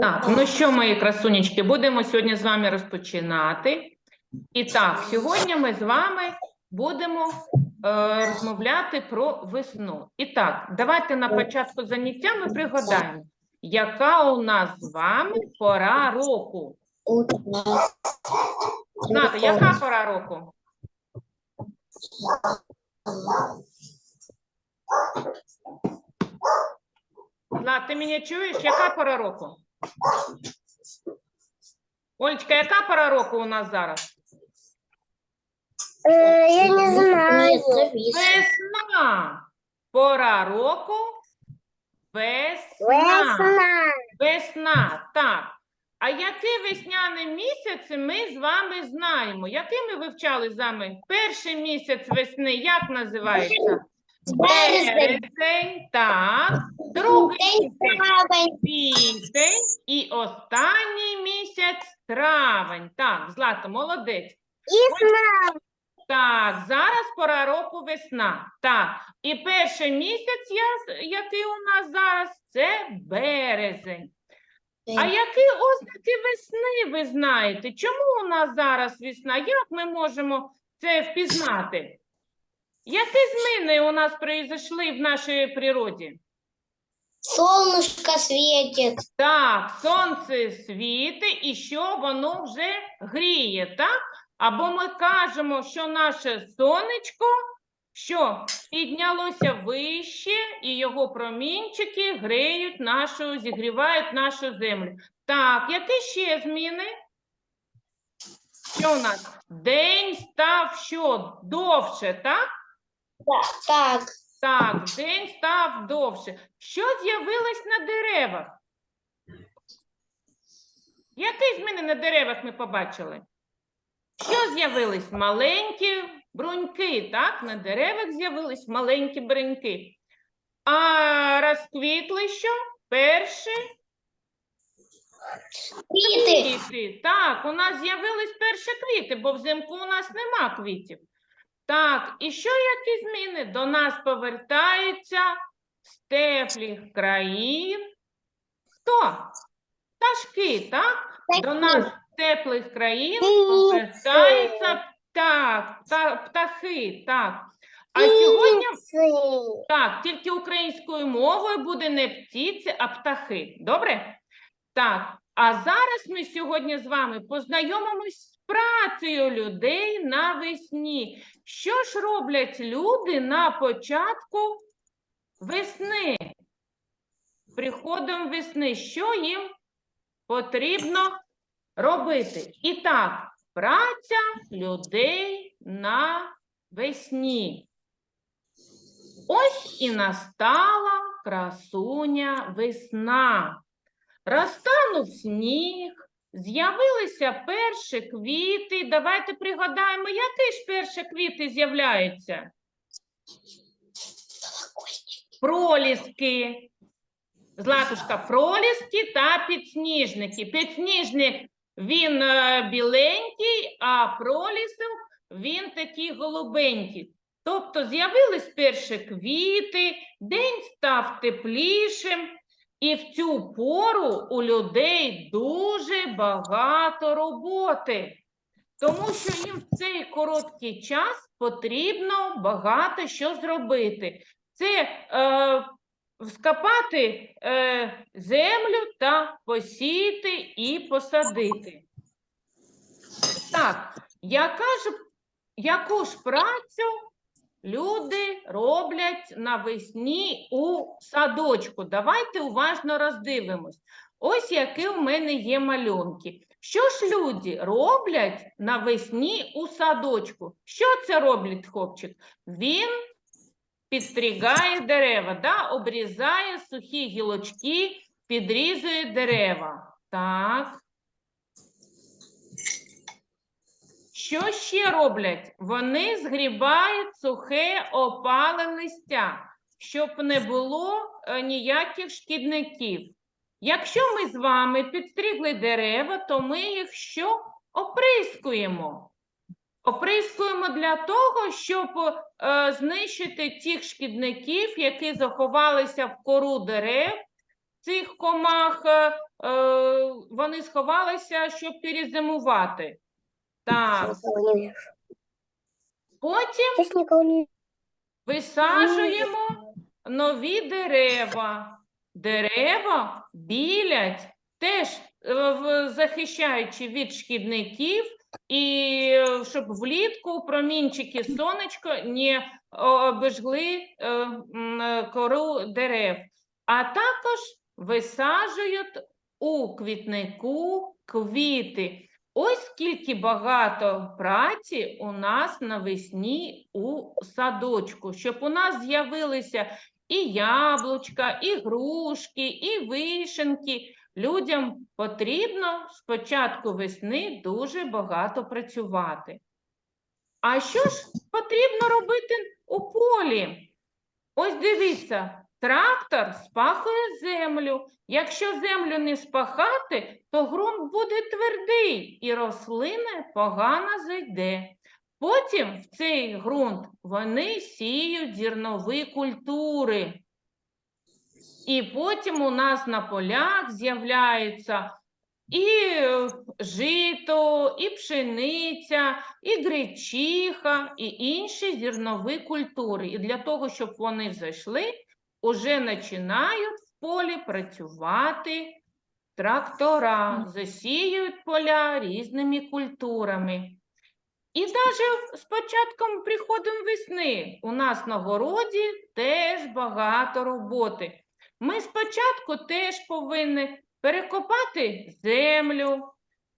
Так, ну що, мої красунечки, будемо сьогодні з вами розпочинати. І так, сьогодні ми з вами будемо е, розмовляти про весну. І так, давайте на початку заняття ми пригадаємо, яка у нас з вами пора року. Знати, яка пора року? Знати, ти мене чуєш? Яка пора року? Олечка, яка пора року у нас зараз? Э, Я не знаю. Весна. Пора року. Весна. Весна. Весна. Так. А який весняний місяць ми з вами знаємо? Який ми вивчали з вами? Перший місяць весни як називається? Березень. Так. Другий місяць квітень і останній місяць травень. Так, Злата, молодець. Весна. Так, зараз пора року весна. Так, і перший місяць, я- який у нас зараз, це березень. А які ознаки весни ви знаєте? Чому у нас зараз весна? Як ми можемо це впізнати? Які зміни у нас произошли в нашій природі? Солнышко светит. Так, сонце світить і що воно вже гріє, так? Або ми кажемо, що наше сонечко що піднялося вище, і його промінчики греють нашу, зігрівають нашу землю. Так, які ще зміни? Що у нас? День став що? Довше, так? Так. Так, день став довше. Що з'явилось на деревах? Які зміни на деревах ми побачили? Що з'явились? Маленькі бруньки, так? На деревах з'явились маленькі бруньки. А розквітли що? Перші Квіти. Так, у нас з'явились перші квіти, бо взимку у нас нема квітів. Так, і що які зміни? До нас повертаються з теплих країн. Хто? Пташки, так? До нас з теплих країн повертаються так, та, птахи, так. А сьогодні так, тільки українською мовою буде не птиці, а птахи. Добре? Так, а зараз ми сьогодні з вами познайомимось з працею людей навесні. Що ж роблять люди на початку весни? Приходом весни, що їм потрібно робити? І так, праця людей на весні. Ось і настала красуня весна. Розтанув сніг, з'явилися перші квіти. Давайте пригадаємо, які ж перші квіти з'являються? Проліски. Златушка, проліски та підсніжники. Підсніжник він е, біленький, а пролісок він такий голубенький. Тобто з'явились перші квіти, день став теплішим, і в цю пору у людей дуже багато роботи, тому що їм в цей короткий час потрібно багато що зробити. Це е, вскопати е, землю та посіяти і посадити. Так, яка ж, яку ж працю люди роблять навесні у садочку? Давайте уважно роздивимось. Ось які у мене є малюнки. Що ж люди роблять навесні у садочку? Що це роблять хлопчик? Він підстригає дерева, да? обрізає сухі гілочки, підрізує дерева. Так. Що ще роблять? Вони згрібають сухе опале щоб не було е, ніяких шкідників. Якщо ми з вами підстригли дерева, то ми їх що оприскуємо? Оприскуємо для того, щоб е, знищити тих шкідників, які заховалися в кору дерев. Цих комах е, е, вони сховалися, щоб перезимувати. Так, потім Висаджуємо нові дерева. Дерева білять, теж е, захищаючи від шкідників, і е, щоб влітку промінчики сонечко не обожгли е, е, кору дерев. А також висаджують у квітнику квіти. Ось скільки багато праці у нас навесні у садочку, щоб у нас з'явилися і яблучка, і грушки, і вишеньки. Людям потрібно з початку весни дуже багато працювати. А що ж потрібно робити у полі? Ось дивіться, трактор спахує землю. Якщо землю не спахати, то ґрунт буде твердий і рослина погано зайде. Потім в цей ґрунт вони сіють зернові культури. І потім у нас на полях з'являються і е, жито, і пшениця, і гречиха, і інші зернові культури. І для того, щоб вони взайшли, уже починають в полі працювати трактора, засіюють поля різними культурами. І навіть з початком приходом весни у нас на городі теж багато роботи. Ми спочатку теж повинні перекопати землю,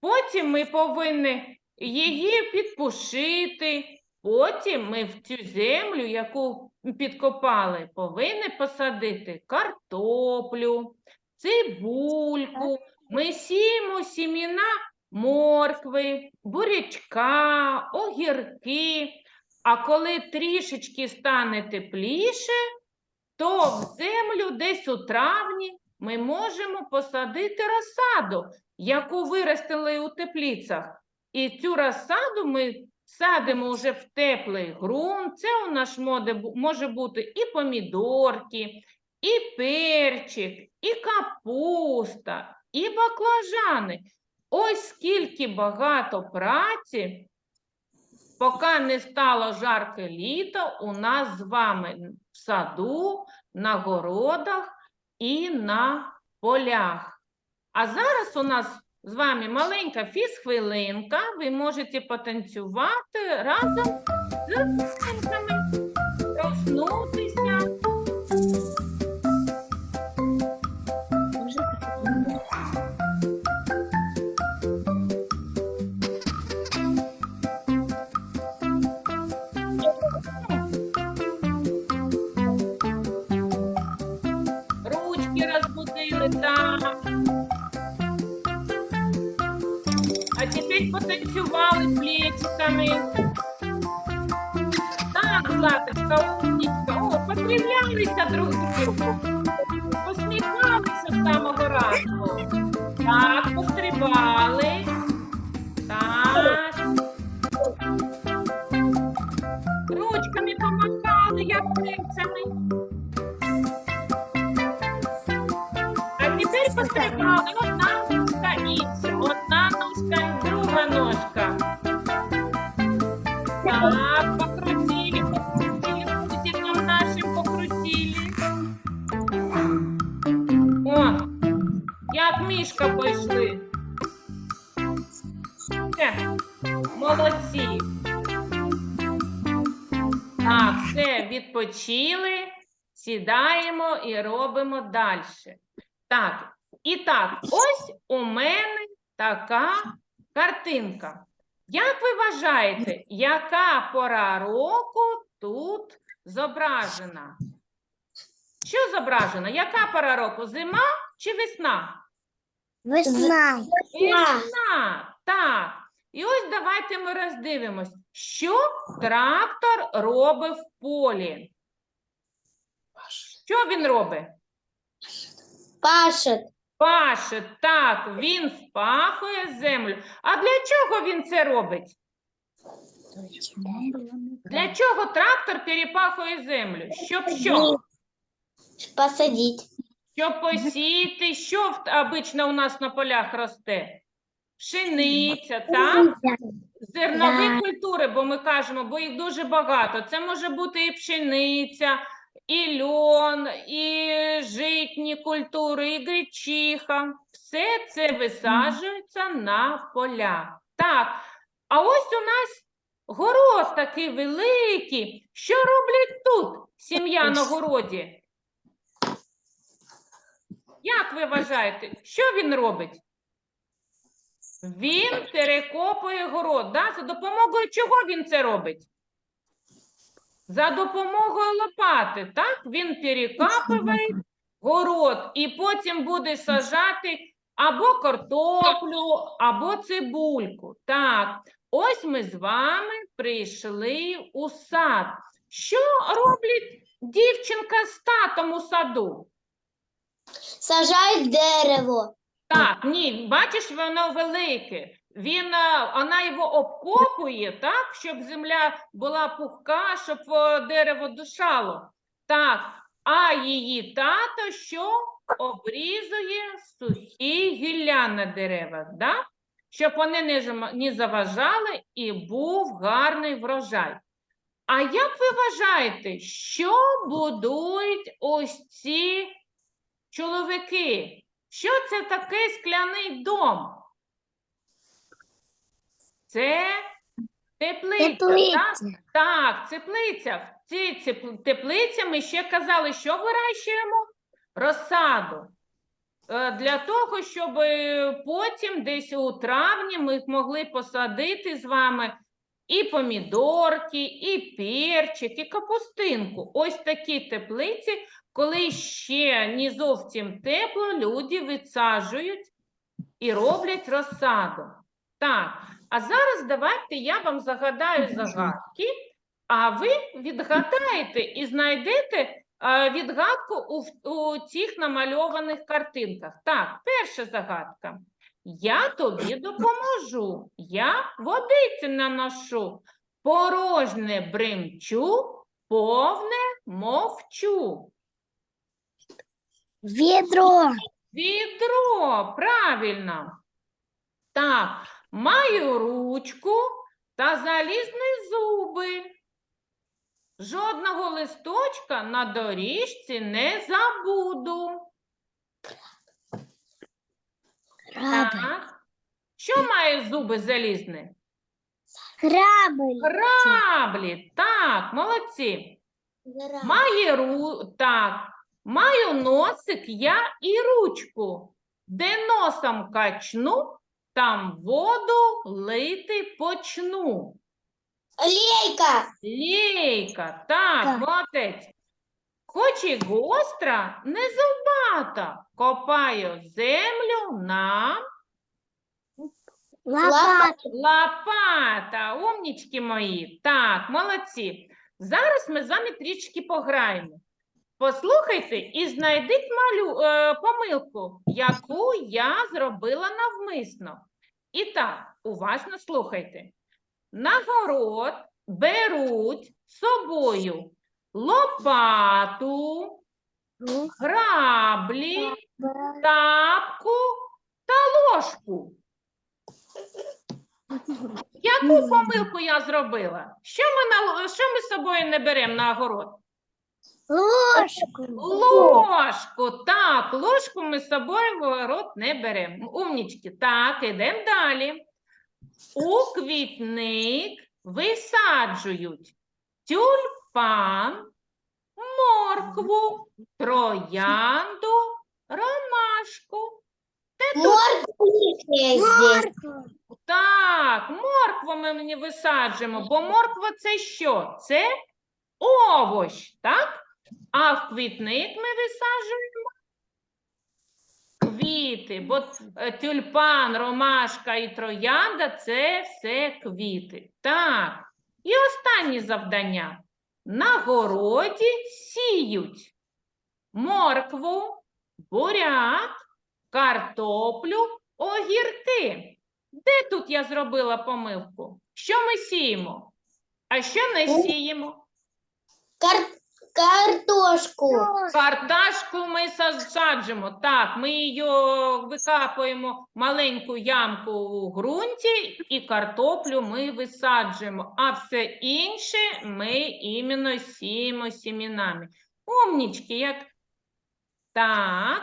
потім ми повинні її підпушити, потім ми в цю землю, яку підкопали, повинні посадити картоплю, цибульку. Ми сіємо сіміна моркви, бурячка, огірки. А коли трішечки стане тепліше, то в землю десь у травні ми можемо посадити розсаду, яку виростили у теплицях. І цю розсаду ми садимо вже в теплий ґрунт. Це у нас може бути і помідорки, і перчик, і капуста, і баклажани. Ось скільки багато праці, поки не стало жарке літо, у нас з вами в саду, на городах і на полях. А зараз у нас з вами маленька фізхвилинка. Ви можете потанцювати разом з хвилинками, проснутися. Плечиками. Так, Златочка, умничка. О, посміхалися друг другу. Все, сідаємо і робимо далі. Так, і так, ось у мене така картинка. Як ви вважаєте, яка пора року тут зображена? Що зображено? Яка пора року? Зима чи весна? Весна. Весна, так. І ось давайте ми роздивимось, що трактор робить в полі. Що він робить? Пашет. Паше, так, він спахує землю. А для чого він це робить? Для чого трактор перепахує землю? Щоб що? Посадить. Щоб посіяти, що в- обично у нас на полях росте? Пшениця, так? Зернові культури, бо ми кажемо, бо їх дуже багато. Це може бути і пшениця, і льон, і житні культури, і гречиха. Все це висаджується на полях. Так, а ось у нас город такий великий. Що роблять тут сім'я на городі? Як ви вважаєте, що він робить? Він перекопує город. Да? За допомогою чого він це робить? За допомогою лопати. Так? Він перекапує город і потім буде сажати або картоплю, або цибульку. Так, ось ми з вами прийшли у сад. Що роблять дівчинка з татом у саду? Сажають дерево. Так, ні, бачиш, воно велике. Він, е, вона його обкопує, так, щоб земля була пухка, щоб е, дерево дишало. Так, а її тато що обрізує сухі гілля на деревах, да? щоб вони не, не заважали і був гарний врожай. А як ви вважаєте, що будують ось ці чоловіки? Що це таке скляний дом? Це теплиця. Так, так теплиця. В цій теплиці ми ще казали, що вирощуємо? Розсаду. Е, Для того, щоб е, потім десь у травні ми могли посадити з вами і помідорки, і перчик, і капустинку. Ось такі теплиці, коли ще не зовсім тепло, люди висаджують і роблять розсаду. Так, а зараз давайте я вам загадаю загадки, а ви відгадаєте і знайдете відгадку у, у цих намальованих картинках. Так, перша загадка. Я тобі допоможу, я водиці наношу, порожне бримчу, повне мовчу. Відро. Відро, правильно. Так, маю ручку та залізні зуби. Жодного листочка на доріжці не забуду. Так. Що має зуби залізні? Грабель. Граблі. Так, молодці. Має ру... так. Маю носик я і ручку. Де носом качну, там воду лити почну. Лейка. Лейка, так, Так. молодець. Хоч і гостра, не зубата, копаю землю на Лопата. лопата. Умнічки мої. Так, молодці. Зараз ми з вами трішки пограємо. Послухайте і знайдіть малю, е, помилку, яку я зробила навмисно. І так, уважно слухайте. На город беруть з собою лопату, граблі, тапку та ложку. Яку помилку я зробила? Що ми, на, що ми з собою не беремо на огород? Ложку. Ложку, так, ложку ми з собою в огород не беремо. Умнічки. Так, ідемо далі. У квітник висаджують тюльпан, моркву, троянду, ромашку. Морковь здесь. Так, моркву ми мені висаджуємо, бо морква це що? Це овощ, так? А в квітник ми висаджуємо квіти, бо е, тюльпан, ромашка і троянда це все квіти. Так. І останнє завдання. На городі сіють моркву, буряк, картоплю, огірки. Де тут я зробила помилку? Що ми сіємо? А що не сіємо? Кар... Картошку. Карташку ми саджимо. Так, ми її викапуємо маленьку ямку у ґрунті, і картоплю ми висаджуємо, а все інше ми іменно сіємо сімінами. Умнічки, як так.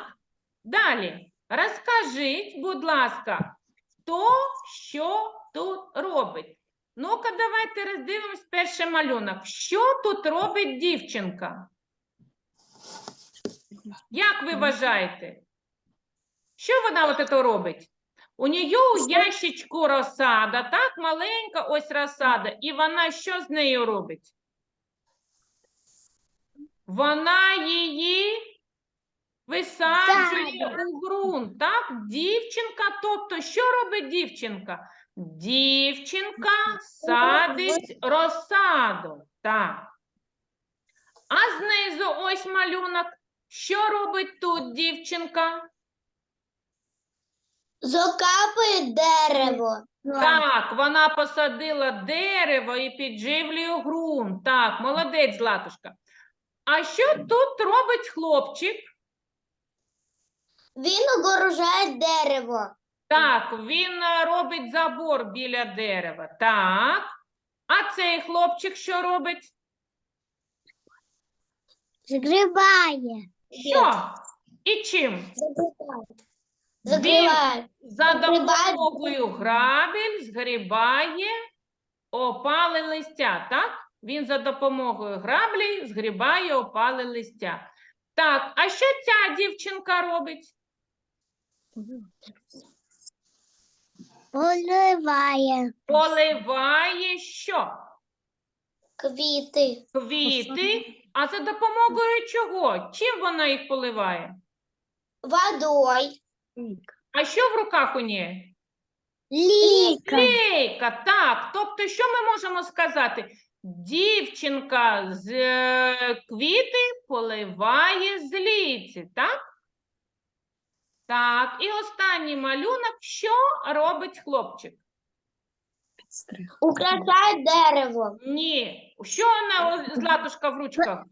Далі. Розкажіть, будь ласка, хто що тут робить? Ну-ка, давайте роздивимось перший малюнок. Що тут робить дівчинка? Як ви вважаєте? Що вона от це робить? У неї у ящичку розсада, так, маленька ось розсада, і вона що з нею робить? Вона її висаджує у ґрунт, так? Дівчинка, тобто, що робить дівчинка? Дівчинка садить розсаду, так. А знизу ось малюнок. Що робить тут дівчинка? Закапує дерево. Так, вона посадила дерево і підживлює ґрунт. Так, молодець, Златушка. А що тут робить хлопчик? Він огорожає дерево. Так, він е, робить забор біля дерева. Так. А цей хлопчик що робить? Згрібає. Що? І чим? Закриває. За допомогою грабель згрібає опале листя, так? Він за допомогою граблі згрібає опале листя. Так, а що ця дівчинка робить? Поливає. Поливає що? Квіти. Квіти. А за допомогою чого? Чим вона їх поливає? Водою. А що в руках у неї? Ліка. Лейка, так. Тобто, що ми можемо сказати? Дівчинка з е, квіти поливає з ліці, так? Так, і останній малюнок. Що робить хлопчик? Украшає дерево. Ні. Що вона, о, Златушка, в ручках?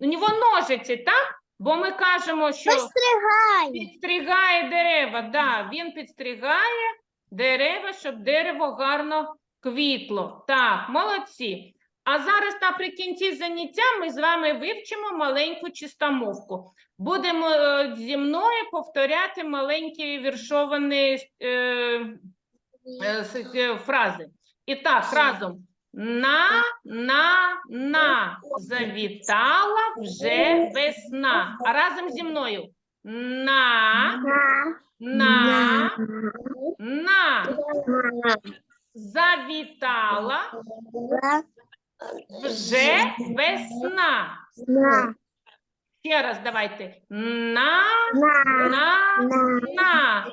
У нього ножиці, так? Бо ми кажемо, що Постригає. підстригає дерева. Да, він підстригає дерева, щоб дерево гарно квітло. Так, молодці. А зараз наприкінці заняття ми з вами вивчимо маленьку чистомовку. Будемо е, зі мною повторяти маленькі віршовані е, е, е, фрази. І так, разом. На, на, на, завітала вже весна. А разом зі мною. На, на, на, завітала вже весна. Ще раз давайте. На, на, на,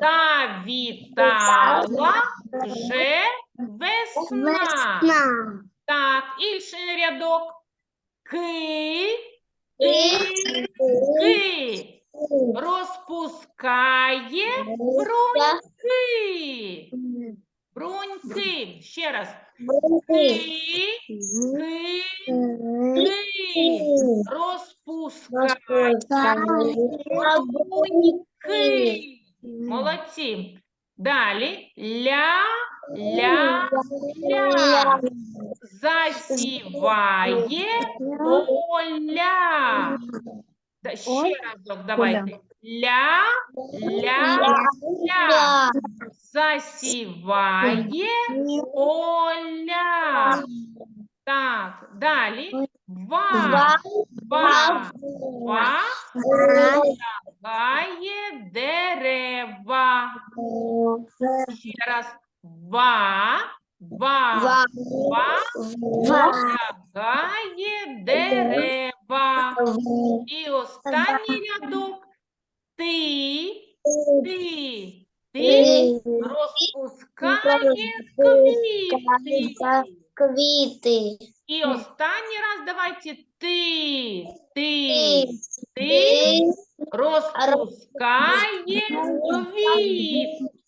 завітала вже весна. Так, інший рядок. Ки, ки, ки. Розпускає бруньки. Бруньки. Ще раз. Ки, ки, ки. Розпускає бруньки. Молодці. Далі. Ля, ля, ля. Засіває поля. Да, ще разок давайте. Ля, ля, ля. Засіває поля. Так, далі. Ва, ва, ва. Гає дерева. Ще раз. Ва, ва, ва. Гає дерева. І останній рядок. Ти, ти, ти розпускає квіти. Квіти. І останній раз давайте ти, ти, Ти. розпускає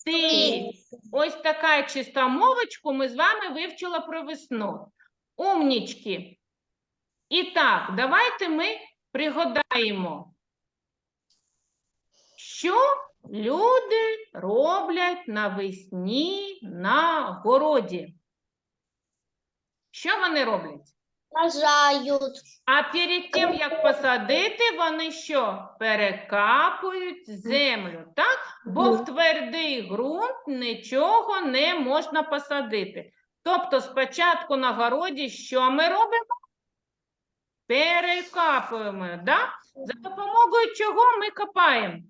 квіти. Ось така чиста мовочку ми з вами вивчила про весну. Умнічки. І так, давайте ми пригадаємо, що люди роблять навесні на городі. Що вони роблять? Сажають. А перед тим, як посадити, вони що? Перекапують землю, так? Бо в твердий ґрунт нічого не можна посадити. Тобто спочатку на городі що ми робимо? Перекапуємо, да? За допомогою чого ми копаємо?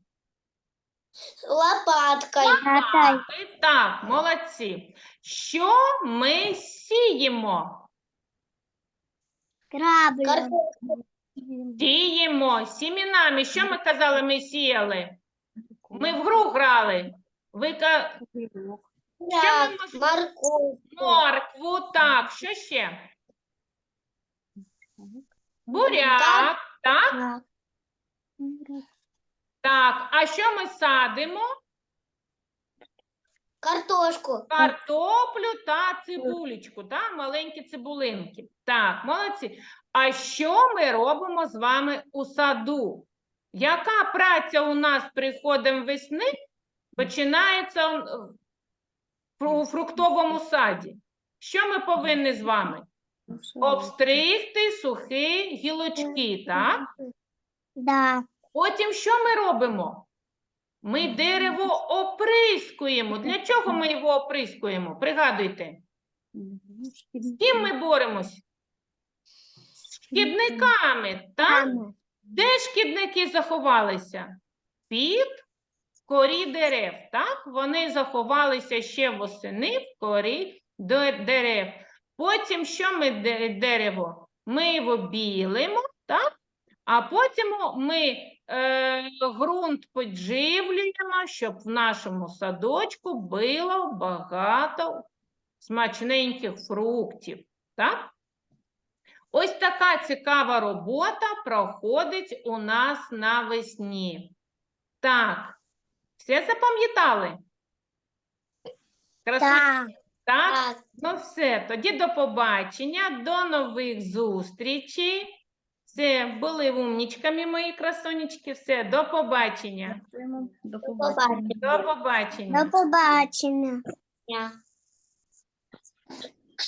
Лопаткою. Лопати. Так, молодці. Що ми сіємо? Сіємо сімінами. Що ми казали, ми сіяли? Ми в гру грали. Ви ка... Можемо- морковку. моркву, так, що ще? Буряк, так? Так, а що ми садимо? Картошку. Картоплю та цибулечку, так? маленькі цибулинки. Так, молодці. А що ми робимо з вами у саду? Яка праця у нас приходом весни починається у фруктовому саді? Що ми повинні з вами? Обстригти сухі гілочки, так? Да. Потім що ми робимо? Ми дерево оприскуємо. Для чого ми його оприскуємо? Пригадуйте. З ким ми боремось? З шкідниками, так? Де шкідники заховалися? Під корі дерев, так? Вони заховалися ще восени в корі дерев. Потім що ми дерево? Ми його білимо, так? А потім ми е, ґрунт підживлюємо, щоб в нашому садочку було багато смачненьких фруктів. Так? Ось така цікава робота проходить у нас навесні. Так, все запам'ятали? Так? Так. Ну все, тоді до побачення, до нових зустрічей. Все, були умнічками мої красунечки. Все, до побачення. До побачення. До побачення. До побачення.